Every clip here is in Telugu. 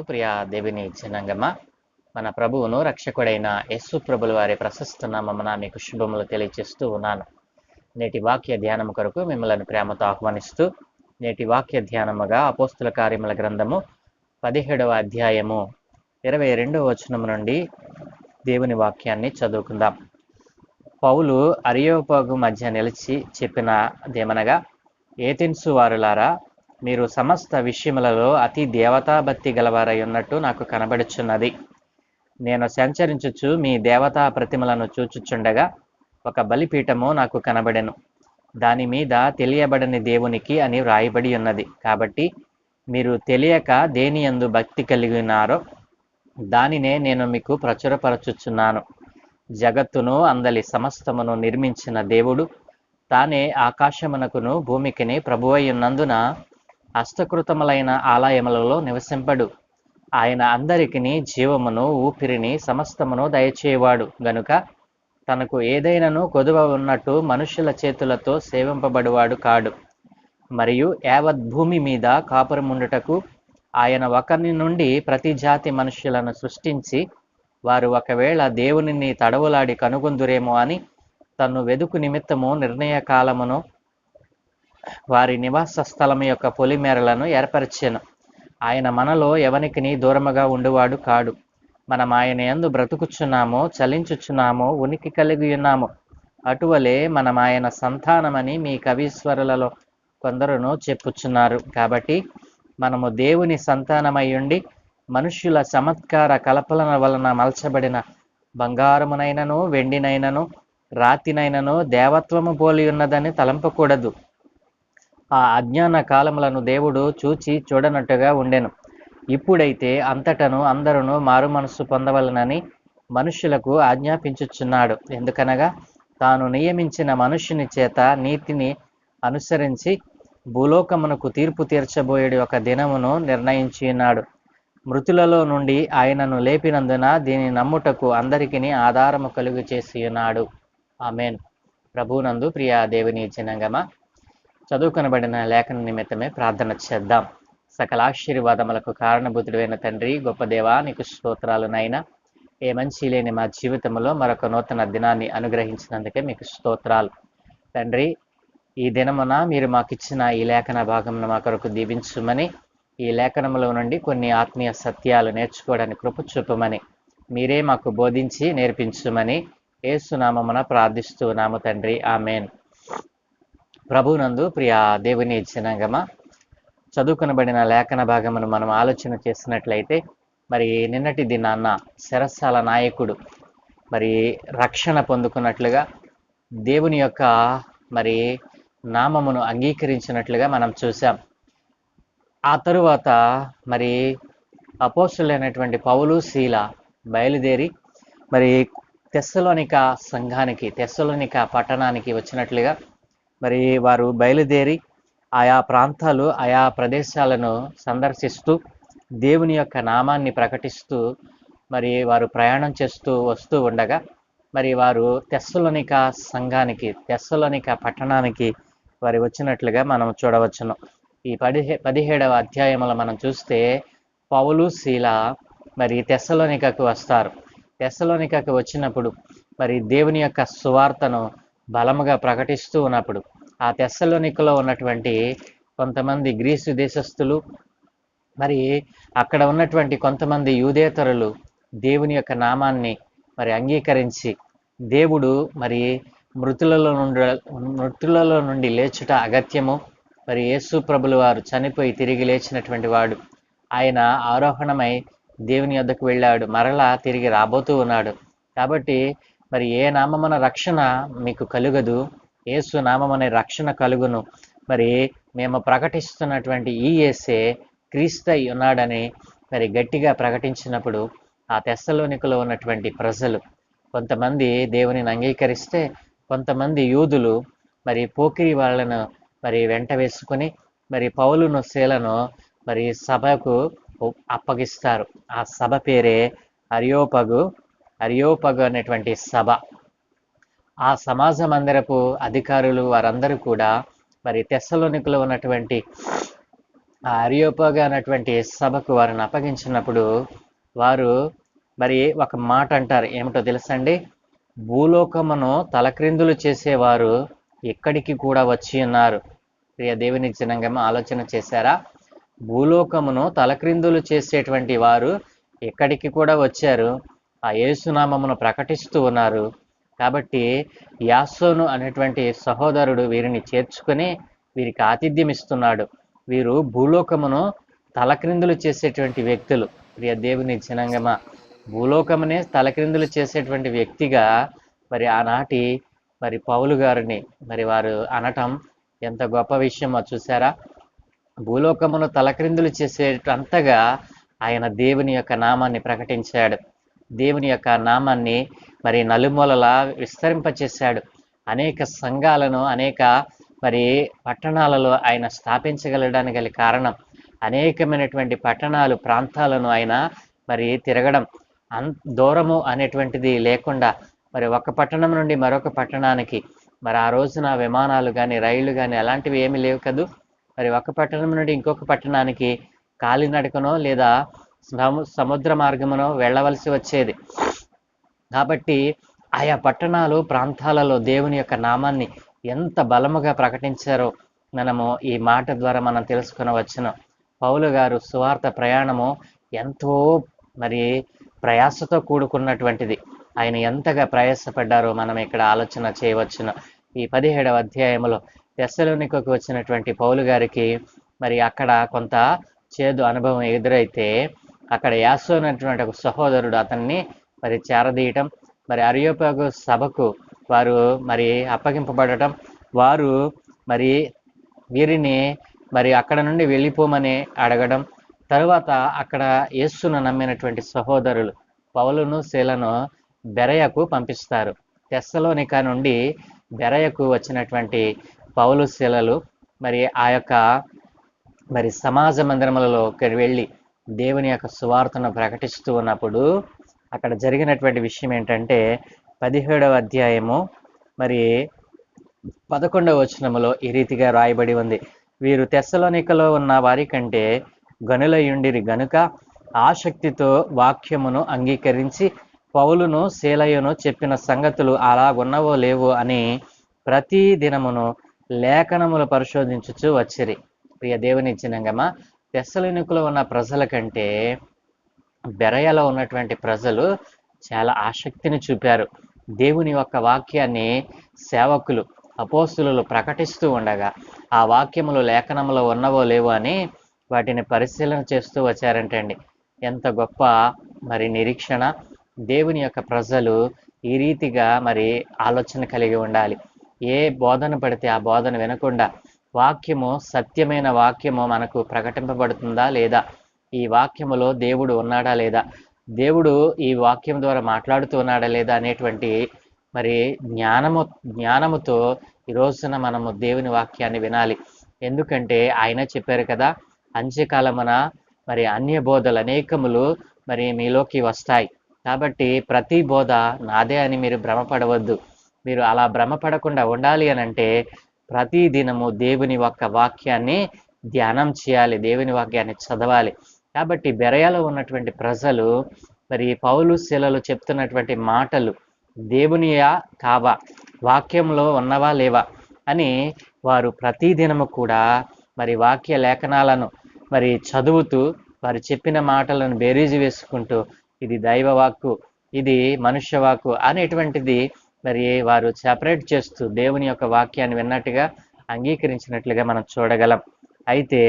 ప్రభునందు ప్రియ దేవిని జనంగమ్మ మన ప్రభువును రక్షకుడైన యస్సు ప్రభుల వారి ప్రశస్త నామమున మీకు శుభములు తెలియజేస్తూ ఉన్నాను. నేటి వాక్య ధ్యానం కొరకు మిమ్మల్ని ప్రేమతో ఆహ్వానిస్తూ నేటి వాక్య ధ్యానముగా అపోస్తుల కార్యముల గ్రంథము పదిహేడవ అధ్యాయము ఇరవై రెండవ వచనం నుండి దేవుని వాక్యాన్ని చదువుకుందాం. పౌలు అరియోపగు మధ్య నిలిచి చెప్పినదేమనగా ఏథెన్సు వారులారా మీరు సమస్త విషయములలో అతి దేవతాభక్తి గలవారై ఉన్నట్టు నాకు కనబడుచున్నది. నేను సంచరించుచు మీ దేవతా ప్రతిమలను చూచుచుండగా ఒక బలిపీఠము నాకు కనబడెను. దాని మీద తెలియబడని దేవునికి అని వ్రాయబడి ఉన్నది. కాబట్టి మీరు తెలియక దేని ఎందు భక్తి కలిగి ఉన్నారో దానినే నేను మీకు ప్రచురపరచుచున్నాను. జగత్తును అందలి సమస్తమును నిర్మించిన దేవుడు తానే ఆకాశమునకును భూమికిని ప్రభువై అష్టకృతములైన హస్తకృతములైన ఆలయములలో నివసింపడు. ఆయన అందరికిని జీవమును ఊపిరిని సమస్తమును దయచేవాడు గనుక తనకు ఏదైనాను కొదువ ఉన్నట్టు మనుషుల చేతులతో సేవింపబడివాడు కాడు. మరియు యావత్ భూమి మీద కాపురముండుటకు ఆయన ఒకరి నుండి ప్రతి జాతి మనుష్యులను సృష్టించి వారు ఒకవేళ దేవునిని తడవులాడి కనుగొందురేమో అని తను వెదుకు నిమిత్తము నిర్ణయ కాలమును వారి నివాస స్థలం యొక్క పొలిమేరలను ఏర్పరిచాను. ఆయన మనలో ఎవనికిని దూరముగా ఉండువాడు కాడు. మనం ఆయన ఎందు బ్రతుకుచున్నామో చలించుచున్నామో ఉనికి కలిగి ఉన్నాము అటువలే మనం ఆయన సంతానమని మీ కవీశ్వరులలో కొందరును చెప్పుచున్నారు. కాబట్టి మనము దేవుని సంతానమై ఉండి మనుష్యుల చమత్కార కలపలన వలన మలచబడిన బంగారమునైనను వెండినైనను రాతినైనను దేవత్వము పోలి ఉన్నదని తలంపకూడదు. ఆ అజ్ఞాన కాలములను దేవుడు చూచి చూడనట్టుగా ఉండెను. ఇప్పుడైతే అంతటను అందరును మారు మనస్సు పొందవలనని మనుష్యులకు ఆజ్ఞాపించుచున్నాడు. ఎందుకనగా తాను నియమించిన మనుష్యుని చేత నీతిని అనుసరించి భూలోకమునకు తీర్పు తీర్చబోయేడు ఒక దినమును నిర్ణయించియున్నాడు మృతులలో నుండి ఆయనను లేపినందున దీని నమ్ముటకు అందరికీ ఆధారము కలుగు చేసి ఉన్నాడు. ఆమెన్. ప్రభునందు ప్రియా దేవుని జనంగమా. చదువుకొనబడిన లేఖన నిమిత్తమే ప్రార్థన చేద్దాం. సకల ఆశీర్వాదములకు కారణభూతుడైన తండ్రి గొప్ప దేవా నీకు స్తోత్రాలు నైనా ఏ మంచి లేని మా జీవితంలో మరొక నూతన దినాన్ని అనుగ్రహించినందుకే మీకు స్తోత్రాలు. తండ్రి ఈ దినమున మీరు మాకు ఇచ్చిన ఈ లేఖన భాగమును మా కొరకు దీవించుమని ఈ లేఖనములో నుండి కొన్ని ఆత్మీయ సత్యాలు నేర్చుకోవడానికి కృప చూపమని మీరే మాకు బోధించి నేర్పించుమని ఏసునామమున ప్రార్థిస్తున్నాము తండ్రి. ఆమెన్. ప్రభునందు ప్రియ దేవుని జనాంగమ? చదువుకునబడిన లేఖన భాగమును మనం ఆలోచన చేసినట్లయితే మరి నిన్నటి దినాన్న శరస్సాల నాయకుడు మరి రక్షణ పొందుకున్నట్లుగా దేవుని యొక్క మరి నామమును అంగీకరించినట్లుగా మనం చూసాం ఆ తరువాత మరి అపోసులైనటువంటి పౌలు శీల బయలుదేరి మరి తెస్సలోనిక సంఘానికి తెస్సలోనిక పట్టణానికి వచ్చినట్లుగా మరి వారు బయలుదేరి ఆయా ప్రాంతాలు ఆయా ప్రదేశాలను సందర్శిస్తూ దేవుని యొక్క నామాన్ని ప్రకటిస్తూ మరి వారు ప్రయాణం చేస్తూ వస్తూ ఉండగా మరి వారు తెస్సలోనిక సంఘానికి తెస్సలోనిక పట్టణానికి వారి వచ్చినట్లుగా మనం చూడవచ్చును. ఈ పదిహే పదిహేడవ అధ్యాయములో మనం చూస్తే పౌలు శీల మరి తెస్సలోనికకు వస్తారు. తెస్సలోనికకు వచ్చినప్పుడు మరి దేవుని యొక్క సువార్తను బలముగా ప్రకటిస్తూ ఉన్నప్పుడు ఆ తెస్సలోనికలో ఉన్నటువంటి కొంతమంది గ్రీసు దేశస్థులు మరి అక్కడ ఉన్నటువంటి కొంతమంది యూదేతరులు దేవుని యొక్క నామాన్ని మరి అంగీకరించి దేవుడు మరి మృతులలో నుండి మృతులలో నుండి లేచుట అగత్యము. మరి యేసు ప్రభులు వారు చనిపోయి తిరిగి లేచినటువంటి వాడు ఆయన ఆరోహణమై దేవుని వద్దకు వెళ్ళాడు. మరలా తిరిగి రాబోతూ ఉన్నాడు. కాబట్టి మరి ఏ నామమున రక్షణ మీకు కలుగదు? యేసు నామమనే రక్షణ కలుగును. మరి మేము ప్రకటిస్తున్నటువంటి ఈ యేసే క్రీస్తై ఉన్నాడని మరి గట్టిగా ప్రకటించినప్పుడు ఆ తెస్సలోనికలో ఉన్నటువంటి ప్రజలు కొంతమంది దేవునిని అంగీకరిస్తే కొంతమంది యూదులు మరి పోకిరి వాళ్ళను మరి వెంట వేసుకుని మరి పౌలును శీలను మరి సభకు అప్పగిస్తారు. ఆ సభ పేరే అరియోపగు అరియోపగు అనేటువంటి సభ. ఆ సమాజ మందిరపు అధికారులు వారందరూ కూడా మరి తెస్సలోనికలో ఉన్నటువంటి ఆ అరియోపగా అన్నటువంటి సభకు వారిని అప్పగించినప్పుడు వారు మరి ఒక మాట అంటారు. ఏమిటో తెలుసండి? భూలోకమును తలక్రిందులు చేసేవారు ఇక్కడికి కూడా వచ్చి ఉన్నారు. ప్రియ దేవుని జనంగా ఆలోచన చేశారా? భూలోకమును తలక్రిందులు చేసేటువంటి వారు ఇక్కడికి కూడా వచ్చారు? ఆ యేసునామమును ప్రకటిస్తూ ఉన్నారు. కాబట్టి యాసోను అనేటువంటి సహోదరుడు వీరిని చేర్చుకొని వీరికి ఆతిథ్యం ఇస్తున్నాడు వీరు భూలోకమును తలక్రిందులు చేసేటువంటి వ్యక్తులు. ప్రియ దేవుని జనంగమ భూలోకమునే తలక్రిందులు చేసేటువంటి వ్యక్తిగా మరి ఆనాటి మరి పౌలు గారిని మరి వారు అనటం ఎంత గొప్ప విషయమో చూసారా భూలోకమును తలక్రిందులు చేసేటంతగా ఆయన దేవుని యొక్క నామాన్ని ప్రకటించాడు. దేవుని యొక్క నామాన్ని మరి నలుమూలలా విస్తరింపచేశాడు. అనేక సంఘాలను అనేక మరి పట్టణాలలో ఆయన స్థాపించగలడానికి గల కారణం అనేకమైనటువంటి పట్టణాలు ప్రాంతాలను ఆయన మరి తిరగడం అన్ దూరము అనేటువంటిది లేకుండా మరి ఒక పట్టణం నుండి మరొక పట్టణానికి మరి ఆ రోజున విమానాలు కానీ రైళ్ళు కానీ అలాంటివి ఏమీ లేవు కదూ? మరి ఒక పట్టణం నుండి ఇంకొక పట్టణానికి కాలినడకనో లేదా సముద్ర మార్గమును వెళ్ళవలసి వచ్చేది. కాబట్టి ఆయా పట్టణాలు ప్రాంతాలలో దేవుని యొక్క నామాన్ని ఎంత బలముగా ప్రకటించారో మనము ఈ మాట ద్వారా మనం తెలుసుకునవచ్చును. పౌలు గారు సువార్త ప్రయాణము ఎంతో మరి ప్రయాసతో కూడుకున్నటువంటిది. ఆయన ఎంతగా ప్రయాసపడ్డారో మనం ఇక్కడ ఆలోచన చేయవచ్చును. ఈ పదిహేడవ అధ్యాయంలో తెస్సలోనికకు వచ్చినటువంటి పౌలు గారికి మరి అక్కడ కొంత చేదు అనుభవం ఎదురైతే అక్కడ యాసో అనేటువంటి ఒక సహోదరుడు అతన్ని మరి చేరదీయటం మరి అరియోపాగు సభకు వారు మరి అప్పగింపబడటం వారు మరి వీరిని మరి అక్కడ నుండి వెళ్ళిపోమని అడగడం తరువాత అక్కడ యేసును నమ్మినటువంటి సహోదరులు పౌలును శీలను బెరయకు పంపిస్తారు. తెస్సలోనిక నుండి బెరయకు వచ్చినటువంటి పౌలు శీలలు మరి ఆ యొక్క మరి సమాజ మందిరములలోకి వెళ్ళి దేవుని యొక్క సువార్తను ప్రకటిస్తూ ఉన్నప్పుడు అక్కడ జరిగినటువంటి విషయం ఏంటంటే పదిహేడవ అధ్యాయము మరి పదకొండవ వచనములో ఈ రీతిగా రాయబడి ఉంది. వీరు తెస్సలోనికలో ఉన్న వారి కంటే గనులయుండిరి గనుక ఆసక్తితో వాక్యమును అంగీకరించి పౌలును శీలయును చెప్పిన సంగతులు అలాగున్నవో లేవో అని ప్రతి దినమును లేఖనములు పరిశోధించుచు వచ్చిరి. ప్రియ దేవుని చిన్నంగమ తెస్సలోనికలో ఉన్న ప్రజల కంటే బెరయలో ఉన్నటువంటి ప్రజలు చాలా ఆసక్తిని చూపారు. దేవుని యొక్క వాక్యాన్ని సేవకులు అపోస్తులు ప్రకటిస్తూ ఉండగా ఆ వాక్యములు లేఖనములో ఉన్నవో లేవో అని వాటిని పరిశీలన చేస్తూ వచ్చారంటండి. ఎంత గొప్ప మరి నిరీక్షణ. దేవుని యొక్క ప్రజలు ఈ రీతిగా మరి ఆలోచన కలిగి ఉండాలి. ఏ బోధన పడితే ఆ బోధన వినకుండా వాక్యము సత్యమైన వాక్యము మనకు ప్రకటింపబడుతుందా లేదా? ఈ వాక్యములో దేవుడు ఉన్నాడా లేదా? దేవుడు ఈ వాక్యం ద్వారా మాట్లాడుతూ ఉన్నాడా లేదా అనేటువంటి మరి జ్ఞానము జ్ఞానముతో ఈ రోజున మనము దేవుని వాక్యాన్ని వినాలి. ఎందుకంటే ఆయన చెప్పారు కదా అంత్యకాలమున మరి అన్య బోధలు అనేకములు మరి మీలోకి వస్తాయి. కాబట్టి ప్రతి బోధ నాదే అని మీరు భ్రమపడవద్దు. మీరు అలా భ్రమపడకుండా ఉండాలి అని అంటే ప్రతి దినము దేవుని యొక్క వాక్యాన్ని ధ్యానం చేయాలి దేవుని వాక్యాన్ని చదవాలి. కాబట్టి బెరయాలో ఉన్నటువంటి ప్రజలు మరి పౌలు శిలలు చెప్తున్నటువంటి మాటలు దేవునియా కావా? వాక్యంలో ఉన్నవా లేవా? అని వారు ప్రతి దినము కూడా మరి వాక్య లేఖనాలను మరి చదువుతూ వారు చెప్పిన మాటలను బేరీజు వేసుకుంటూ ఇది దైవ వాక్కు ఇది మనుష్య వాక్కు అనేటువంటిది మరి వారు సెపరేట్ చేస్తూ దేవుని యొక్క వాక్యాన్ని విన్నట్టుగా అంగీకరించినట్లుగా మనం చూడగలం. అయితే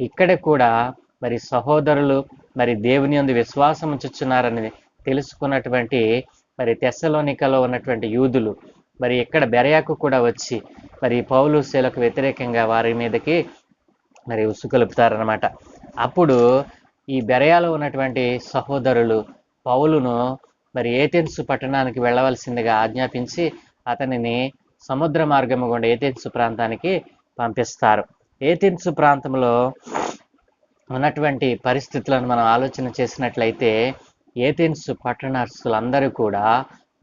ఇక్కడ కూడా మరి సహోదరులు మరి దేవుని యందు విశ్వాసం ఉంచుచున్నారని తెలుసుకున్నటువంటి మరి తెస్సలోనికలో ఉన్నటువంటి యూదులు మరి ఇక్కడ బెరయాకు కూడా వచ్చి మరి పౌలు శీలకు వ్యతిరేకంగా వారి మీదకి మరి ఉసుకొలుపుతారనమాట అప్పుడు ఈ బెరయాలో ఉన్నటువంటి సహోదరులు పౌలును మరి ఏథెన్సు పట్టణానికి వెళ్ళవలసిందిగా ఆజ్ఞాపించి అతనిని సముద్ర మార్గము గుండా ఏథెన్సు ప్రాంతానికి పంపిస్తారు. ఏథెన్సు ప్రాంతంలో ఉన్నటువంటి పరిస్థితులను మనం ఆలోచన చేసినట్లయితే ఏథెన్సు పట్టణస్తులందరూ కూడా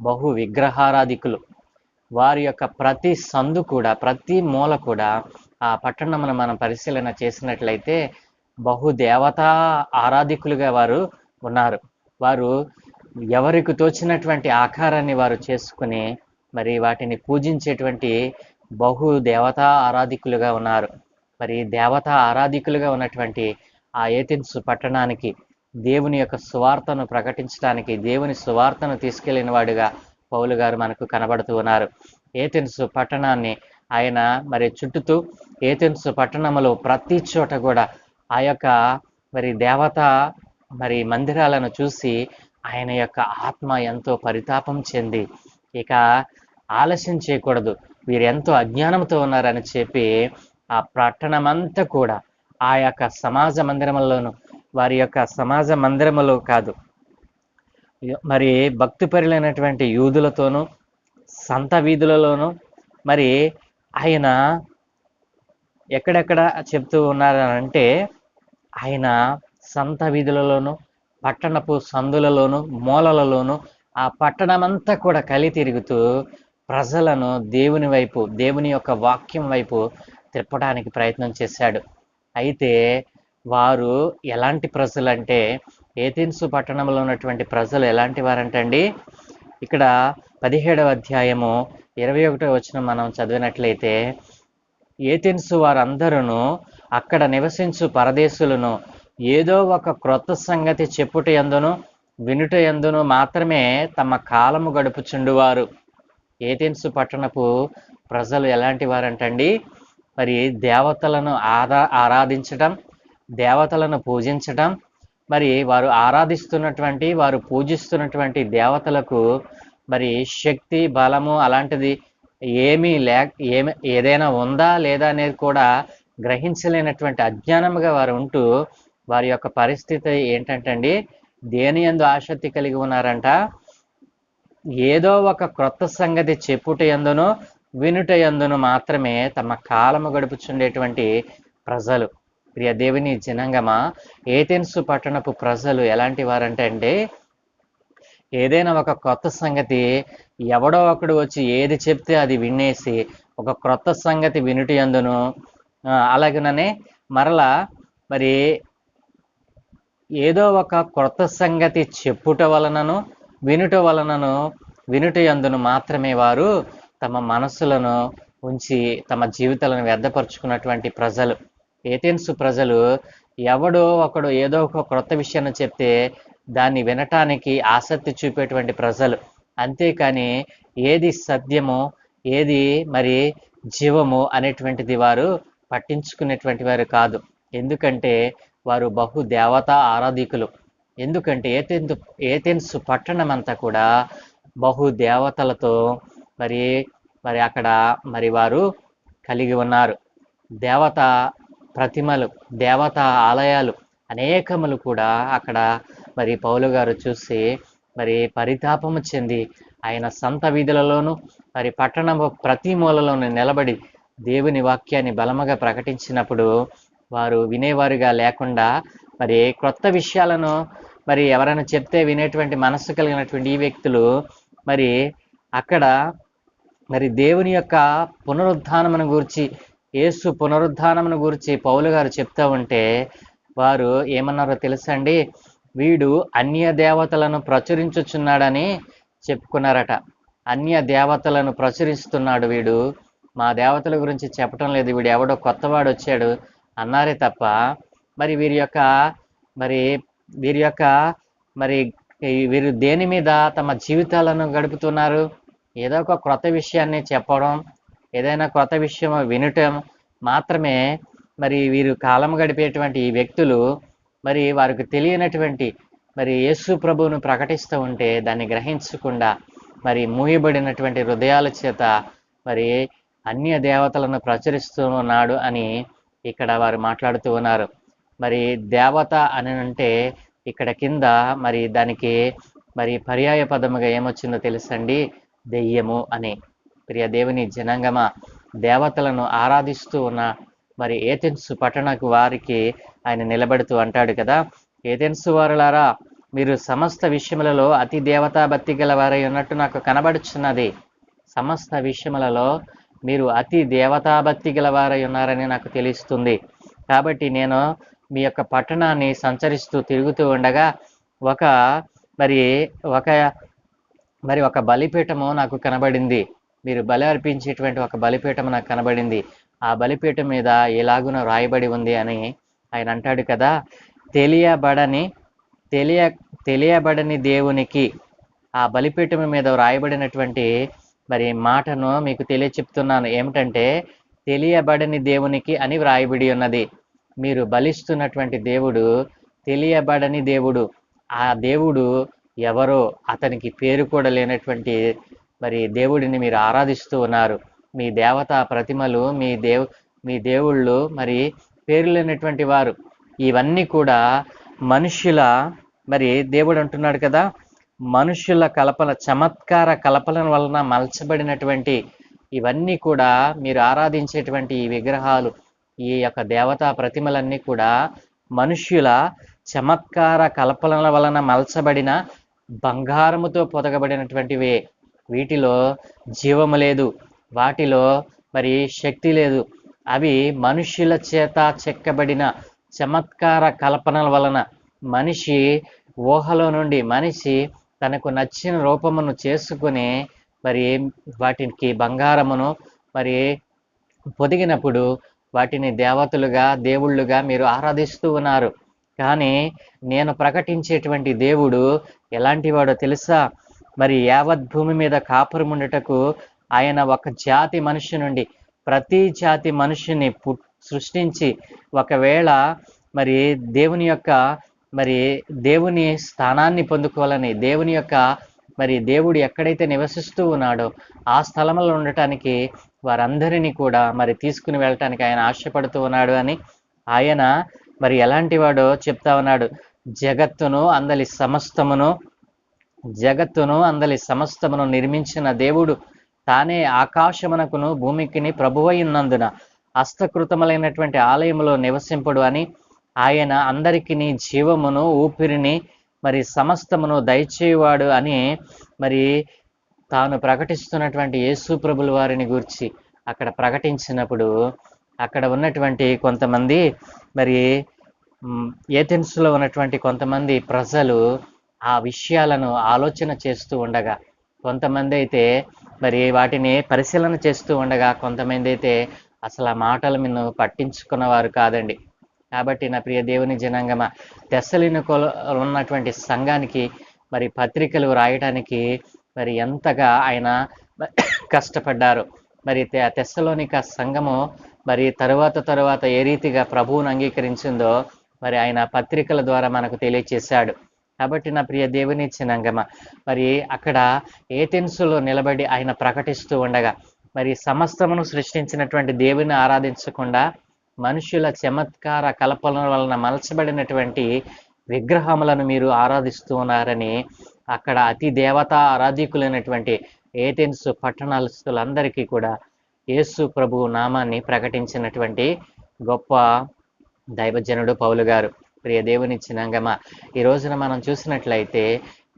బహు విగ్రహారాధికులు. వారి యొక్క ప్రతి సందు కూడా ప్రతి మూల కూడా ఆ పట్టణమును మనం పరిశీలన చేసినట్లయితే బహు దేవతా ఆరాధికులుగా వారు ఉన్నారు. వారు ఎవరికి తోచినటువంటి ఆకారాన్ని వారు చేసుకుని మరి వాటిని పూజించేటువంటి బహు దేవతా ఆరాధికులుగా ఉన్నారు. మరి దేవతా ఆరాధికులుగా ఉన్నటువంటి ఆ ఏథెన్స్ పట్టణానికి దేవుని యొక్క సువార్తను ప్రకటించడానికి దేవుని సువార్తను తీసుకెళ్ళిన వాడుగా పౌలు గారు మనకు కనబడుతూ ఉన్నారు. ఏథెన్స్ పట్టణాన్ని ఆయన మరి చుట్టుతూ ఏథెన్స్ పట్టణములో ప్రతి చోట కూడా ఆ యొక్క మరి దేవత మరి మందిరాలను చూసి ఆయన యొక్క ఆత్మ ఎంతో పరితాపం చెంది ఇక ఆలస్యం చేయకూడదు. వీరు ఎంతో అజ్ఞానంతో ఉన్నారని చెప్పి ఆ పట్టణమంతా కూడా ఆ యొక్క సమాజ మందిరములోను వారి యొక్క సమాజ మందిరములో కాదు. మరి భక్తిపరులైనటువంటి యూదులతోనూ సంత వీధులలోనూ మరి ఆయన ఎక్కడెక్కడ చెప్తూ ఉన్నారనంటే ఆయన సంత వీధులలోనూ పట్టణపు సందులలోను మూలలలోను ఆ పట్టణమంతా కూడా కలి తిరుగుతూ ప్రజలను దేవుని వైపు దేవుని యొక్క వాక్యం వైపు తిప్పడానికి ప్రయత్నం చేశాడు. అయితే వారు ఎలాంటి ప్రజలంటే ఏథెన్సు పట్టణంలో ఉన్నటువంటి ప్రజలు ఎలాంటి వారంటండి ఇక్కడ పదిహేడవ అధ్యాయము ఇరవై ఒకటో వచ్చిన మనం చదివినట్లయితే ఏథెన్సు వారందరూ అక్కడ నివసించు పరదేశులను ఏదో ఒక క్రొత్త సంగతి చెప్పుట ఎందును వినుట ఎందును మాత్రమే తమ కాలము గడుపుచుండువారు. ఏథెన్సు పట్టణపు ప్రజలు ఎలాంటి వారంటండి? మరి దేవతలను ఆరా ఆరాధించటం దేవతలను పూజించటం మరి వారు ఆరాధిస్తున్నటువంటి వారు పూజిస్తున్నటువంటి దేవతలకు మరి శక్తి బలము అలాంటిది ఏమీ లే ఏమి ఏదైనా ఉందా లేదా అనేది కూడా గ్రహించలేనటువంటి అజ్ఞానముగా వారు ఉంటూ వారి యొక్క పరిస్థితి ఏంటంటండి? దేని ఎందు ఆసక్తి కలిగి ఉన్నారంట? ఏదో ఒక క్రొత్త సంగతి చెప్పుట ఎందును వినుట ఎందును మాత్రమే తమ కాలము గడుపుచుండేటువంటి ప్రజలు. ప్రియ దేవుని జనంగమా ఏథెన్సు పట్టణపు ప్రజలు ఎలాంటి వారంటే అండి? ఏదైనా ఒక కొత్త సంగతి ఎవడో ఒకడు వచ్చి ఏది చెప్తే అది వినేసి ఒక క్రొత్త సంగతి వినుటి అందును అలాగనే మరలా మరి ఏదో ఒక క్రొత్త సంగతి చెప్పుట వలనను వినుట వలనను వినుటయందును మాత్రమే వారు తమ మనస్సులను ఉంచి తమ జీవితాలను వ్యర్థపరుచుకున్నటువంటి ప్రజలు. ఏథెన్సు ప్రజలు ఎవడో ఒకడు ఏదో ఒక క్రొత్త విషయాన్ని చెప్తే దాన్ని వినటానికి ఆసక్తి చూపేటువంటి ప్రజలు. అంతేకాని ఏది సత్యము ఏది మరి జీవము అనేటువంటిది వారు పట్టించుకునేటువంటి వారు కాదు. ఎందుకంటే వారు బహు దేవతా ఆరాధికులు. ఎందుకంటే ఏతెన్సు ఏథెన్సు పట్టణం అంతా కూడా బహు దేవతలతో మరి మరి అక్కడ మరి వారు కలిగి ఉన్నారు. దేవత ప్రతిమలు దేవత ఆలయాలు అనేకములు కూడా అక్కడ మరి పౌలు గారు చూసి మరి పరితాపము చెంది ఆయన సంత వీధులలోను మరి పట్టణము ప్రతి మూలలోను నిలబడి దేవుని వాక్యాన్ని బలముగా ప్రకటించినప్పుడు వారు వినేవారుగా లేకుండా మరి క్రొత్త విషయాలను మరి ఎవరైనా చెప్తే వినేటువంటి మనస్సు కలిగినటువంటి ఈ వ్యక్తులు మరి అక్కడ మరి దేవుని యొక్క పునరుద్ధానమును గురించి యేసు పునరుద్ధానమును గురించి పౌలు గారు చెప్తా ఉంటే వారు ఏమన్నారో తెలుసండి? వీడు అన్య దేవతలను ప్రచురించుచున్నాడని చెప్పుకున్నారట. అన్య దేవతలను ప్రచురిస్తున్నాడు వీడు. మా దేవతల గురించి చెప్పటం లేదు. వీడు ఎవడో కొత్తవాడు వచ్చాడు అన్నారే తప్ప మరి వీరి యొక్క మరి వీరి యొక్క మరి వీరు దేని మీద తమ జీవితాలను గడుపుతున్నారు? ఏదో ఒక క్రొత్త విషయాన్ని చెప్పడం ఏదైనా కొత్త విషయం వినటం మాత్రమే మరి వీరు కాలం గడిపేటువంటి ఈ వ్యక్తులు మరి వారికి తెలియనటువంటి మరి యేసు ప్రభువును ప్రకటిస్తూ ఉంటే దాన్ని గ్రహించకుండా మరి మూయబడినటువంటి హృదయాల చేత మరి అన్య దేవతలను ప్రచురిస్తూ ఉన్నాడు అని ఇక్కడ వారు మాట్లాడుతూ ఉన్నారు. మరి దేవత అని అంటే ఇక్కడ కింద మరి దానికి మరి పర్యాయ పదముగా ఏమొచ్చిందో తెలుసండి? దెయ్యము అని. ప్రియ దేవుని జనాంగమ దేవతలను ఆరాధిస్తూ ఉన్న మరి ఏథెన్సు పట్టణకు వారికి ఆయన నిలబెడుతూ అంటాడు కదా. ఏథెన్సు వారులారా మీరు సమస్త విషయములలో అతి దేవతా భక్తి గల వారై ఉన్నట్టు నాకు కనబడుచున్నది. సమస్త విషయములలో మీరు అతి దేవతాభక్తి గలవారై ఉన్నారని నాకు తెలుస్తుంది. కాబట్టి నేను మీ యొక్క పట్టణాన్ని సంచరిస్తూ తిరుగుతూ ఉండగా ఒక మరి ఒక మరి ఒక బలిపీఠము నాకు కనబడింది. మీరు బలి అర్పించేటువంటి ఒక బలిపీఠం నాకు కనబడింది. ఆ బలిపీఠం మీద ఎలాగున రాయబడి ఉంది అని ఆయన అంటాడు కదా. తెలియబడని తెలియ తెలియబడని దేవునికి ఆ బలిపీఠం మీద రాయబడినటువంటి మరి మాటను మీకు తెలియచెప్తున్నాను. ఏమిటంటే తెలియబడని దేవునికి అని వ్రాయబడి ఉన్నది. మీరు బలిస్తున్నటువంటి దేవుడు తెలియబడని దేవుడు. ఆ దేవుడు ఎవరో అతనికి పేరు కూడా లేనటువంటి మరి దేవుడిని మీరు ఆరాధిస్తూ ఉన్నారు. మీ దేవతా ప్రతిమలు మీ దేవ్ మీ దేవుళ్ళు మరి పేరు లేనటువంటి వారు. ఇవన్నీ కూడా మనుష్యుల మరి దేవుడు అంటున్నాడు కదా మనుష్యుల కలపల చమత్కార కలపల వలన మలచబడినటువంటి ఇవన్నీ కూడా మీరు ఆరాధించేటువంటి ఈ విగ్రహాలు ఈ యొక్క దేవతా ప్రతిమలన్నీ కూడా మనుష్యుల చమత్కార కల్పనల వలన మలచబడిన బంగారముతో పొదగబడినటువంటివే. వీటిలో జీవము లేదు వాటిలో మరి శక్తి లేదు. అవి మనుష్యుల చేత చెక్కబడిన చమత్కార కల్పనల వలన మనిషి ఊహలో నుండి మనిషి తనకు నచ్చిన రూపమును చేసుకుని మరి వాటికి బంగారమును మరి పొదిగినప్పుడు వాటిని దేవతలుగా దేవుళ్ళుగా మీరు ఆరాధిస్తూ ఉన్నారు. కానీ నేను ప్రకటించేటువంటి దేవుడు ఎలాంటి వాడో తెలుసా? మరి యావత్ భూమి మీద కాపురం ఉండటకు ఆయన ఒక జాతి మనిషి నుండి ప్రతి జాతి మనిషిని పు సృష్టించి ఒకవేళ మరి దేవుని యొక్క మరి దేవుని స్థానాన్ని పొందుకోవాలని దేవుని యొక్క మరి దేవుడు ఎక్కడైతే నివసిస్తూ ఉన్నాడో ఆ స్థలంలో ఉండటానికి వారందరినీ కూడా మరి తీసుకుని వెళ్ళటానికి ఆయన ఆశపడుతూ ఉన్నాడు అని ఆయన మరి ఎలాంటి వాడో చెప్తా ఉన్నాడు. జగత్తును అందలి సమస్తమును జగత్తును అందలి సమస్తమును నిర్మించిన దేవుడు తానే ఆకాశమునకును భూమికిని ప్రభువైనందున హస్తకృతములైనటువంటి ఆలయములో నివసింపడు అని ఆయన అందరికిని జీవమును ఊపిరిని మరి సమస్తమును దయచేవాడు అని మరి తాను ప్రకటిస్తున్నటువంటి యేసు ప్రభుల వారిని గురించి అక్కడ ప్రకటించినప్పుడు అక్కడ ఉన్నటువంటి కొంతమంది మరి ఏథెన్స్లో ఉన్నటువంటి కొంతమంది ప్రజలు ఆ విషయాలను ఆలోచన చేస్తూ ఉండగా కొంతమంది అయితే మరి వాటిని పరిశీలన చేస్తూ ఉండగా కొంతమంది అయితే అసలు ఆ మాటలు నిన్ను పట్టించుకున్నవారు కాదండి. కాబట్టి నా ప్రియ దేవుని జనాంగమ తెస్సలినుకోలో ఉన్నటువంటి సంఘానికి మరి పత్రికలు రాయడానికి మరి ఎంతగా ఆయన కష్టపడ్డారు. మరి తె- తెస్సలోనిక సంఘము మరి తరువాత తరువాత ఏ రీతిగా ప్రభువును అంగీకరించిందో మరి ఆయన పత్రికల ద్వారా మనకు తెలియచేశాడు. కాబట్టి నా ప్రియ దేవుని చిన్నంగమ మరి అక్కడ ఏథెన్సులో నిలబడి ఆయన ప్రకటిస్తూ ఉండగా మరి సమస్తమును సృష్టించినటువంటి దేవుని ఆరాధించకుండా మనుషుల చమత్కార కలపల వలన మలచబడినటువంటి విగ్రహములను మీరు ఆరాధిస్తూ ఉన్నారని అక్కడ అతి దేవత ఆరాధికులైనటువంటి ఏథెన్స్ పట్టణాలస్తులందరికీ కూడా యేసు ప్రభు నామాన్ని ప్రకటించినటువంటి గొప్ప దైవజనుడు పౌలు గారు. ప్రియ దేవుని చిన్నంగమ ఈ రోజున మనం చూసినట్లయితే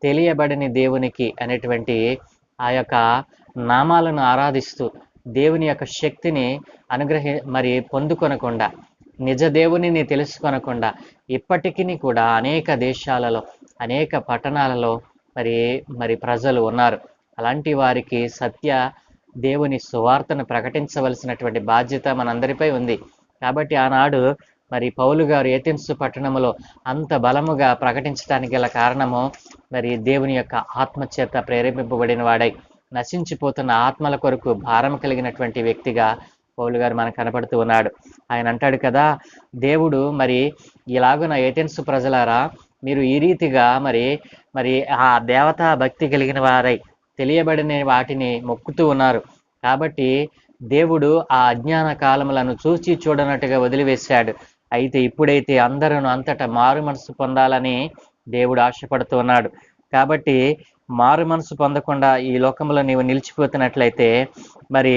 తెలియబడిన దేవునికి అనేటువంటి ఆ యొక్క నామాలను ఆరాధిస్తూ దేవుని యొక్క శక్తిని అనుగ్రహి మరి పొందుకొనకుండా నిజ దేవునిని తెలుసుకొనకుండా ఇప్పటికీ కూడా అనేక దేశాలలో అనేక పట్టణాలలో మరి మరి ప్రజలు ఉన్నారు. అలాంటి వారికి సత్య దేవుని సువార్తను ప్రకటించవలసినటువంటి బాధ్యత మనందరిపై ఉంది. కాబట్టి ఆనాడు మరి పౌలు గారు ఏథెన్స్ పట్టణంలో అంత బలముగా ప్రకటించడానికి గల కారణము మరి దేవుని యొక్క ఆత్మచేత ప్రేరేపింపబడిన వాడై నశించిపోతున్న ఆత్మల కొరకు భారం కలిగినటువంటి వ్యక్తిగా పౌలు గారు మనకు కనపడుతూ ఉన్నాడు. ఆయన అంటాడు కదా దేవుడు మరి ఇలాగున ఏథెన్స్ ప్రజలారా మీరు ఈ రీతిగా మరి మరి ఆ దేవతా భక్తి కలిగిన వారై తెలియబడిన వాటిని మొక్కుతూ ఉన్నారు. కాబట్టి దేవుడు ఆ అజ్ఞాన కాలములను చూచి చూడనట్టుగా వదిలివేశాడు. అయితే ఇప్పుడైతే అందరూ అంతటా మారు మనసు పొందాలని దేవుడు ఆశపడుతూ ఉన్నాడు. కాబట్టి మారు మనసు పొందకుండా ఈ లోకంలో నీవు నిలిచిపోతున్నట్లయితే మరి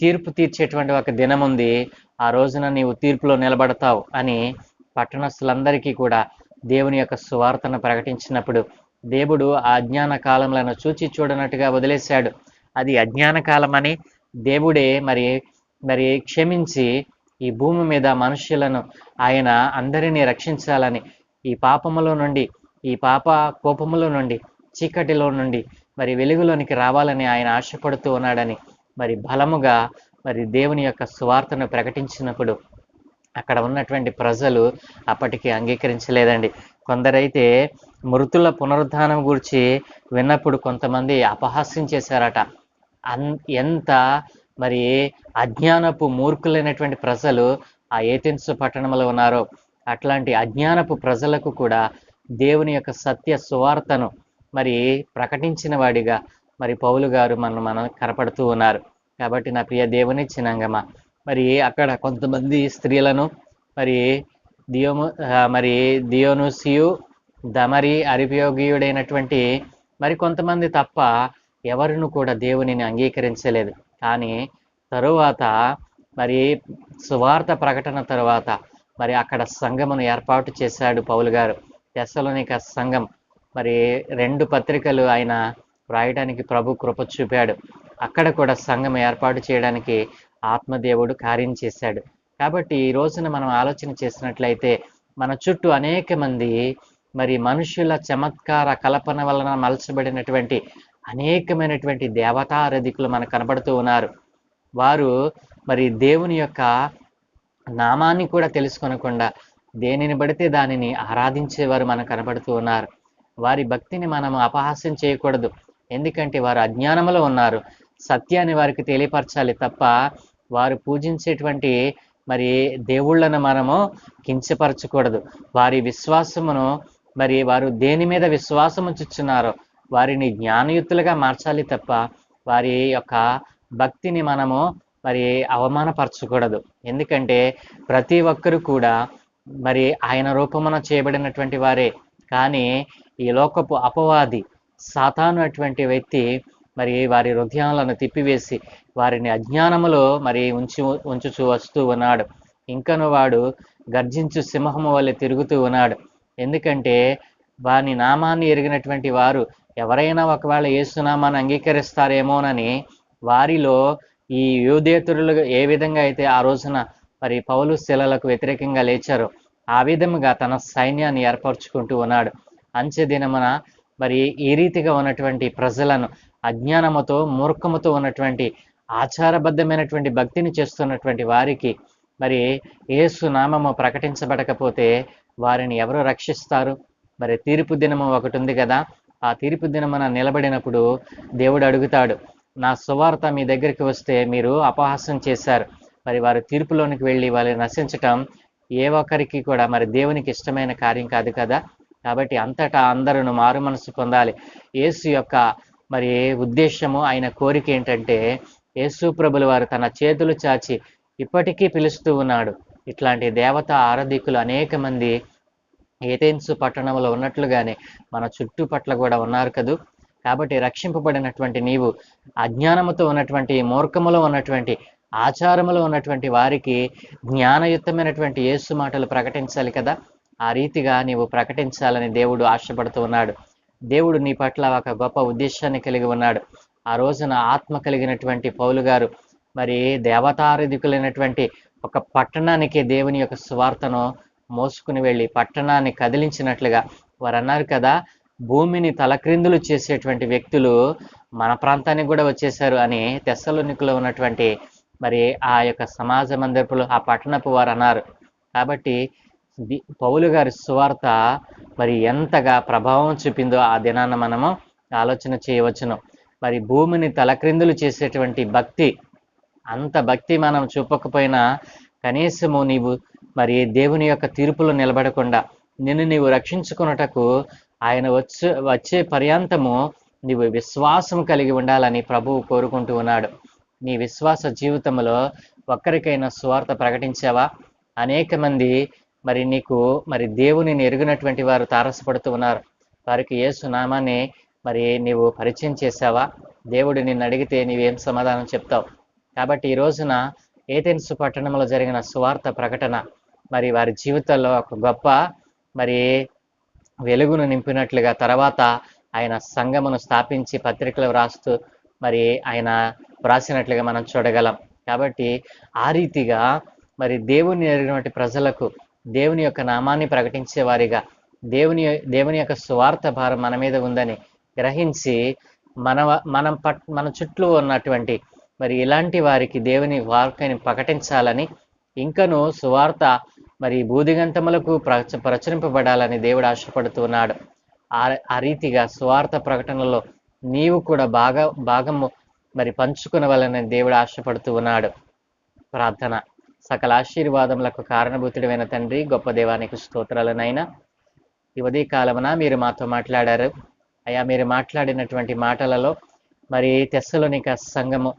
తీర్పు తీర్చేటువంటి ఒక దినం ఉంది. ఆ రోజున నీవు తీర్పులో నిలబడతావు అని పట్టణస్తులందరికీ కూడా దేవుని యొక్క సువార్తను ప్రకటించినప్పుడు దేవుడు ఆ అజ్ఞాన కాలంలో చూచి చూడనట్టుగా వదిలేశాడు. అది అజ్ఞాన కాలమని దేవుడే మరి మరి క్షమించి ఈ భూమి మీద మనుష్యులను ఆయన అందరినీ రక్షించాలని ఈ పాపములో నుండి ఈ పాప కోపములో నుండి చీకటిలో నుండి మరి వెలుగులోనికి రావాలని ఆయన ఆశపడుతూ ఉన్నాడని మరి బలముగా మరి దేవుని యొక్క సువార్తను ప్రకటించినప్పుడు అక్కడ ఉన్నటువంటి ప్రజలు అప్పటికి అంగీకరించలేదండి. కొందరైతే మృతుల పునరుద్ధానం గురించి విన్నప్పుడు కొంతమంది అపహాస్యం చేశారట. అన్ ఎంత మరి అజ్ఞానపు మూర్ఖులైనటువంటి ప్రజలు ఆ ఏథెన్స్ పట్టణంలో ఉన్నారో అట్లాంటి అజ్ఞానపు ప్రజలకు కూడా దేవుని యొక్క సత్య సువార్తను మరి ప్రకటించిన వాడిగా మరి పౌలు గారు మనం మనం కనపడుతూ ఉన్నారు. కాబట్టి నా ప్రియ దేవుని చినంగమ మరి అక్కడ కొంతమంది స్త్రీలను మరి దియోము మరి దియోనుసియు దమరి అరిపయోగియుడైనటువంటి మరి కొంతమంది తప్ప ఎవరిను కూడా దేవునిని అంగీకరించలేదు. కానీ తరువాత మరి సువార్త ప్రకటన తరువాత మరి అక్కడ సంఘమును ఏర్పాటు చేశాడు పౌలు గారు. తెస్సలోనిక సంఘం మరి రెండు పత్రికలు ఆయన వ్రాయడానికి ప్రభు కృప చూపాడు. అక్కడ కూడా సంఘం ఏర్పాటు చేయడానికి ఆత్మదేవుడు కార్యం చేశాడు. కాబట్టి ఈ రోజున మనం ఆలోచన చేసినట్లయితే మన చుట్టూ అనేక మంది మరి మనుషుల చమత్కార కల్పన వలన మలచబడినటువంటి అనేకమైనటువంటి దేవతారధికులు మనకు కనబడుతూ ఉన్నారు. వారు మరి దేవుని యొక్క నామాన్ని కూడా తెలుసుకొనకుండా దేనిని పడితే దానిని ఆరాధించేవారు మనకు కనబడుతూ ఉన్నారు. వారి భక్తిని మనం అపహాస్యం చేయకూడదు. ఎందుకంటే వారు అజ్ఞానంలో ఉన్నారు. సత్యాన్ని వారికి తెలియపరచాలి తప్ప వారు పూజించేటువంటి మరి దేవుళ్ళను మనము కించపరచకూడదు. వారి విశ్వాసమును మరి వారు దేని మీద విశ్వాసం ఉంచుచున్నారో వారిని జ్ఞానయుక్తులుగా మార్చాలి తప్ప వారి యొక్క భక్తిని మనము మరి అవమానపరచకూడదు. ఎందుకంటే ప్రతి ఒక్కరు కూడా మరి ఆయన రూపమున చేయబడినటువంటి వారే. కానీ ఈ లోకపు అపవాది సాతాను అటువంటి వ్యక్తి మరి వారి హృదయాలను తిప్పివేసి వారిని అజ్ఞానములో మరి ఉంచి ఉంచుచు వస్తూ ఉన్నాడు. ఇంకను వాడు గర్జించు సింహము వల్ల తిరుగుతూ ఉన్నాడు. ఎందుకంటే వాని నామాన్ని ఎరిగినటువంటి వారు ఎవరైనా ఒకవేళ ఏసునామాన్ని అంగీకరిస్తారేమోనని వారిలో ఈ యూదేతరులు ఏ విధంగా అయితే ఆ రోజున మరి పౌలు శిలలకు వ్యతిరేకంగా లేచారో ఆ విధముగా తన సైన్యాన్ని ఏర్పరచుకుంటూ ఉన్నాడు. అంచె దినమున మరి ఈ రీతిగా ఉన్నటువంటి ప్రజలను అజ్ఞానముతో మూర్ఖముతో ఉన్నటువంటి ఆచారబద్ధమైనటువంటి భక్తిని చేస్తున్నటువంటి వారికి మరి ఏసు నామము ప్రకటించబడకపోతే వారిని ఎవరు రక్షిస్తారు? మరి తీర్పు దినము ఒకటి ఉంది కదా ఆ తీర్పు దినమున నిలబడినప్పుడు దేవుడు అడుగుతాడు నా సువార్త మీ దగ్గరికి వస్తే మీరు అపహాస్యం చేశారు. మరి వారు తీర్పులోనికి వెళ్ళి వాళ్ళని నశించటం ఏ ఒక్కరికి కూడా మరి దేవునికి ఇష్టమైన కార్యం కాదు కదా కాబట్టి అంతటా అందరూ మారు మనసు పొందాలి. యేసు యొక్క మరి ఉద్దేశము ఆయన కోరిక ఏంటంటే యేసు ప్రభులు వారు తన చేతులు చాచి ఇప్పటికీ పిలుస్తూ ఉన్నాడు. ఇట్లాంటి దేవత ఆరాధికులు అనేక మంది ఏథెన్సు పట్టణంలో ఉన్నట్లుగానే మన చుట్టుపట్ల కూడా ఉన్నారు కదూ. కాబట్టి రక్షింపబడినటువంటి నీవు అజ్ఞానముతో ఉన్నటువంటి మూర్ఖములో ఉన్నటువంటి ఆచారములో ఉన్నటువంటి వారికి జ్ఞానయుక్తమైనటువంటి యేసు మాటలు ప్రకటించాలి కదా. ఆ రీతిగా నీవు ప్రకటించాలని దేవుడు ఆశపడుతూ ఉన్నాడు. దేవుడు నీ పట్ల ఒక గొప్ప ఉద్దేశాన్ని కలిగి ఉన్నాడు. ఆ రోజున ఆత్మ కలిగినటువంటి పౌలు గారు మరి దేవతారధికులైనటువంటి ఒక పట్టణానికి దేవుని యొక్క సువార్తను మోసుకుని వెళ్ళి పట్టణాన్ని కదిలించినట్లుగా వారు అన్నారు కదా. భూమిని తలక్రిందులు చేసేటువంటి వ్యక్తులు మన ప్రాంతానికి కూడా వచ్చేసారు అని తెస్సలోనికలో ఉన్నటువంటి మరి ఆ యొక్క సమాజ మందిరపులు ఆ పట్టణపు వారు అన్నారు. కాబట్టి పౌలు గారి సువార్త మరి ఎంతగా ప్రభావం చూపిందో ఆ దినాన మనము ఆలోచన చేయవచ్చును. మరి భూమిని తలక్రిందులు చేసేటువంటి భక్తి అంత భక్తి మనం చూపకపోయినా కనీసము నీవు మరి దేవుని యొక్క తీర్పులో నిలబడకుండా నిన్ను నీవు రక్షించుకున్నటకు ఆయన వచ్చే వచ్చే పర్యాంతము నీవు విశ్వాసం కలిగి ఉండాలని ప్రభువు కోరుకుంటూ ఉన్నాడు. నీ విశ్వాస జీవితంలో ఒక్కరికైనా స్వార్థ ప్రకటించావా? అనేక మంది మరి నీకు మరి దేవునిని ఎరిగినటువంటి వారు తారసపడుతూ ఉన్నారు. వారికి ఏ సునామాన్ని మరి నీవు పరిచయం చేశావా? దేవుడు నిన్ను అడిగితే నీవేం సమాధానం చెప్తావు? కాబట్టి ఈ రోజున ఏథెన్స్ పట్టణంలో జరిగిన సువార్త ప్రకటన మరి వారి జీవితంలో ఒక గొప్ప మరి వెలుగును నింపినట్లుగా తర్వాత ఆయన సంఘమును స్థాపించి పత్రికలు వ్రాస్తూ మరి ఆయన వ్రాసినట్లుగా మనం చూడగలం. కాబట్టి ఆ రీతిగా మరి దేవుని ఎరిగినటువంటి ప్రజలకు దేవుని యొక్క నామాన్ని ప్రకటించే వారిగా దేవుని దేవుని యొక్క స్వార్థ భారం మన మీద ఉందని గ్రహించి మన మనం పట్ మన చుట్టూ ఉన్నటువంటి మరి ఇలాంటి వారికి దేవుని వార్తని ప్రకటించాలని ఇంకను సువార్త మరి బూదిగంతములకు ప్రచ ప్రచురింపబడాలని దేవుడు ఆశపడుతున్నాడు. ఆ ఆ రీతిగా సువార్త ప్రకటనలో నీవు కూడా బాగా భాగము మరి పంచుకునవలని దేవుడు ఆశపడుతూ ఉన్నాడు. ప్రార్థన. సకల ఆశీర్వాదములకు కారణభూతుడైన తండ్రి గొప్ప దేవానికి స్తోత్రాలనైనా. ఈ ఉదయ కాలమున మీరు మాతో మాట్లాడారు. అయ్యా మీరు మాట్లాడినటువంటి మాటలలో మరి తెస్సలోనిక సంఘము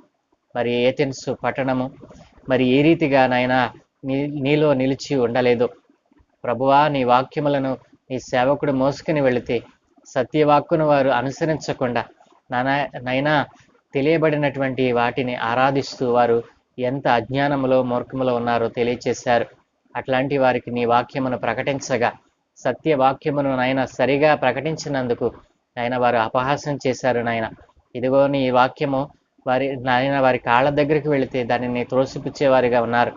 మరి ఏథెన్స్ పట్టణము మరి ఏ రీతిగా నైనా నీ నీలో నిలిచి ఉండలేదు. ప్రభువా నీ వాక్యములను నీ సేవకుడు మోసుకుని వెళితే సత్యవాక్కును వారు అనుసరించకుండా నానా నైనా తెలియబడినటువంటి వాటిని ఆరాధిస్తూ వారు ఎంత అజ్ఞానములో మూర్ఖములో ఉన్నారో తెలియచేశారు. అట్లాంటి వారికి నీ వాక్యమును ప్రకటించగా సత్య వాక్యమును నాయన సరిగా ప్రకటించినందుకు నాయన వారు అపహాసం చేశారు నాయన. ఇదిగో నీ వాక్యము వారి నాయన వారి కాళ్ళ దగ్గరికి వెళితే దానిని త్రోసిపుచ్చేవారిగా ఉన్నారు.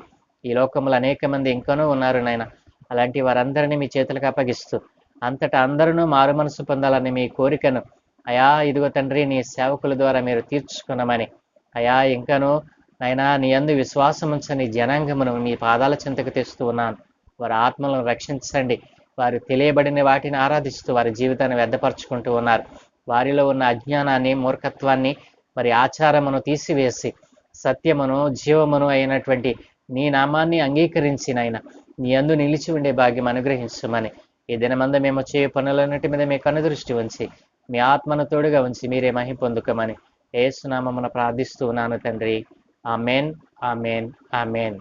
ఈ లోకంలో అనేక మంది ఇంకనూ ఉన్నారు నాయన. అలాంటి వారందరినీ మీ చేతులకు అప్పగిస్తూ అంతటా అందరూ మారు మనసు పొందాలని మీ కోరికను అయా ఇదిగో తండ్రి నీ సేవకుల ద్వారా మీరు తీర్చుకున్నామని అయా ఇంకనూ నైనా నీ అందు విశ్వాసం ఉంచని జనాంగమును మీ పాదాల చింతకు తెస్తూ ఉన్నాను. వారి ఆత్మలను రక్షించండి. వారు తెలియబడిన వాటిని ఆరాధిస్తూ వారి జీవితాన్ని వ్యర్థపరచుకుంటూ ఉన్నారు. వారిలో ఉన్న అజ్ఞానాన్ని మూర్ఖత్వాన్ని మరి ఆచారమును తీసివేసి సత్యమును జీవమును అయినటువంటి నీ నామాన్ని అంగీకరించి నాయన నీ అందు నిలిచి ఉండే భాగ్యం అనుగ్రహించమని ఈ దినమంద మేము చేయ పనులన్నిటి మీద మీ కనుదృష్టి ఉంచి మీ ఆత్మను తోడుగా ఉంచి మీరే మహి పొందుకమని ఏసునామమున ప్రార్థిస్తూ ఉన్నాను తండ్రి. Amen amen amen